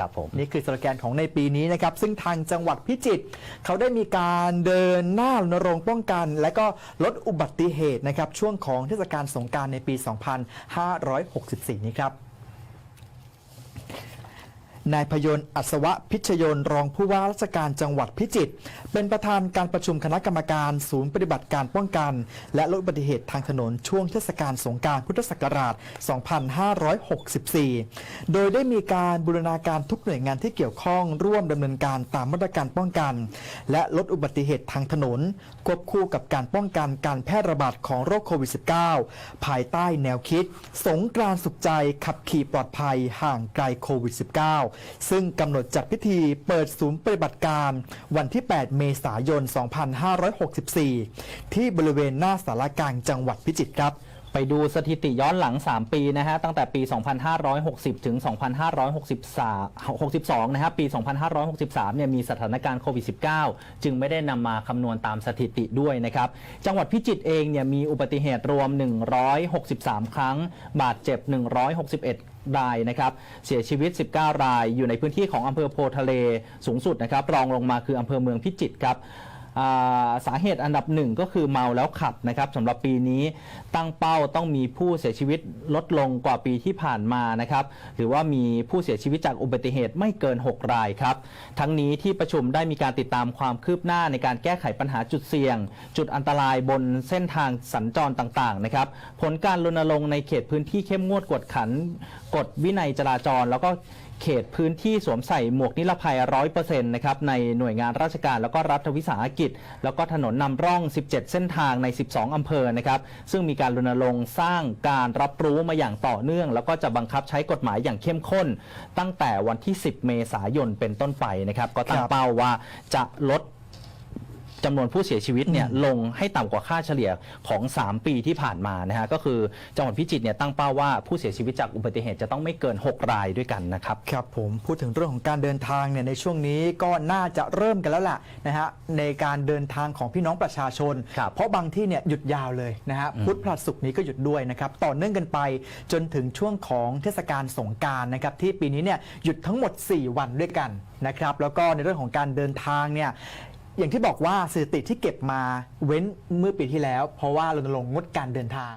ครับผมนี่คือสโลแกนของในปีนี้นะครับ ซึ่งทางจังหวัดพิจิตรเขาได้มีการเดินหน้ารณรงค์ป้องกัน และก็ลดอุบัติเหตุนะครับ ช่วงของเทศกาลสงการในปี 2564 นี้ครับ นายพยนต์อัศวะพิชยนรองผู้ว่าราชการจังหวัดพิจิตรเป็นประธานการประชุมคณะกรรมการศูนย์ปฏิบัติการป้องกัน และลดอุบัติเหตุทางถนนช่วงเทศกาลสงการพุทธศักราช 2564 โดยได้มีการบูรณาการทุกหน่วยงานที่เกี่ยวข้องร่วมดำเนินการตามมาตรการป้องกัน และลดอุบัติเหตุทางถนนควบคู่กับการป้องกันการแพร่ระบาดของโรคโควิด -19 ภายใต้แนวคิด สงกรานสุขใจขับขี่ปลอดภัยห่างไกลโควิด -19 ซึ่งกำหนดจัดพิธีเปิดศูนย์ปฏิบัติการวันที่ 8 เมษายน 2564 ที่บริเวณหน้าสารกลางจังหวัดพิจิตรครับไปดูสถิติย้อนหลัง 3 ปีนะฮะ ตั้งแต่ปี 2560 ถึง 2563 62นะฮะ ปี 2563 เนี่ยมีสถานการณ์โควิด -19 จึงไม่ได้นำมาคำนวณตามสถิติด้วยนะครับ จังหวัดพิจิตรเองเนี่ยมีอุบัติเหตุรวม 163 ครั้ง บาดเจ็บ 161 รายนะครับเสียชีวิต 19 ราย อยู่ในพื้นที่ของอำเภอโพทะเลสูงสุดนะครับรองลงมาคืออำเภอเมืองพิจิตรครับ สาเหตุอันดับหนึ่งก็คือเมาแล้วขับนะครับสำหรับปีนี้ตั้งเป้าต้องมีผู้เสียชีวิตลดลงกว่าปีที่ผ่านมานะครับหรือว่ามีผู้เสียชีวิตจากอุบัติเหตุไม่เกิน 6 รายครับ ทั้งนี้ที่ประชุมได้มีการติดตามความคืบหน้าในการแก้ไขปัญหาจุดเสี่ยง จุดอันตรายบนเส้นทางสัญจรต่างๆนะครับผลการรณรงค์ในเขตพื้นที่เข้มงวดกวดขันกฎวินัยจราจร แล้วก็ เขตพื้นที่สวมใส่หมวกนิรภัย 100%นะครับในหน่วยงานราชการแล้วก็รัฐวิสาหกิจ แล้วก็ถนนนำร่อง 17 เส้นทางใน 12 อำเภอนะครับซึ่งมีการรณรงค์สร้างการรับรู้มาอย่างต่อเนื่อง แล้วก็จะบังคับใช้กฎหมายอย่างเข้มข้น ตั้งแต่วันที่ 10 เมษายนเป็นต้นไปนะครับก็ตั้งเป้าว่าจะลด จำนวนผู้เสียชีวิตเนี่ยลงให้ต่ำกว่าค่าเฉลี่ยของ 3 ปีที่ผ่านมานะฮะก็คือจังหวัดพิจิตรเนี่ยตั้งเป้าว่าผู้เสียชีวิตจากอุบัติเหตุจะต้องไม่เกิน 6 รายด้วยกันนะครับ ครับผมพูดถึงเรื่องของการเดินทางเนี่ยในช่วงนี้ก็น่าจะเริ่มกันแล้วล่ะนะฮะในการเดินทางของพี่น้องประชาชน ครับเพราะบางที่เนี่ยหยุดยาวเลยนะฮะพุธพฤหัสศุกร์นี้ก็หยุดด้วยนะครับต่อเนื่องกันไปจนถึงช่วงของเทศกาลสงกรารนะครับที่ปีนี้เนี่ยหยุดทั้งหมด 4 วันด้วยกันนะครับแล้วก็ในเรื่องของการเดินทางเนี่ย อย่างที่บอกว่าสถิติที่เก็บมาเว้นเมื่อปีที่แล้ว เพราะว่ารณรงค์งดการเดินทาง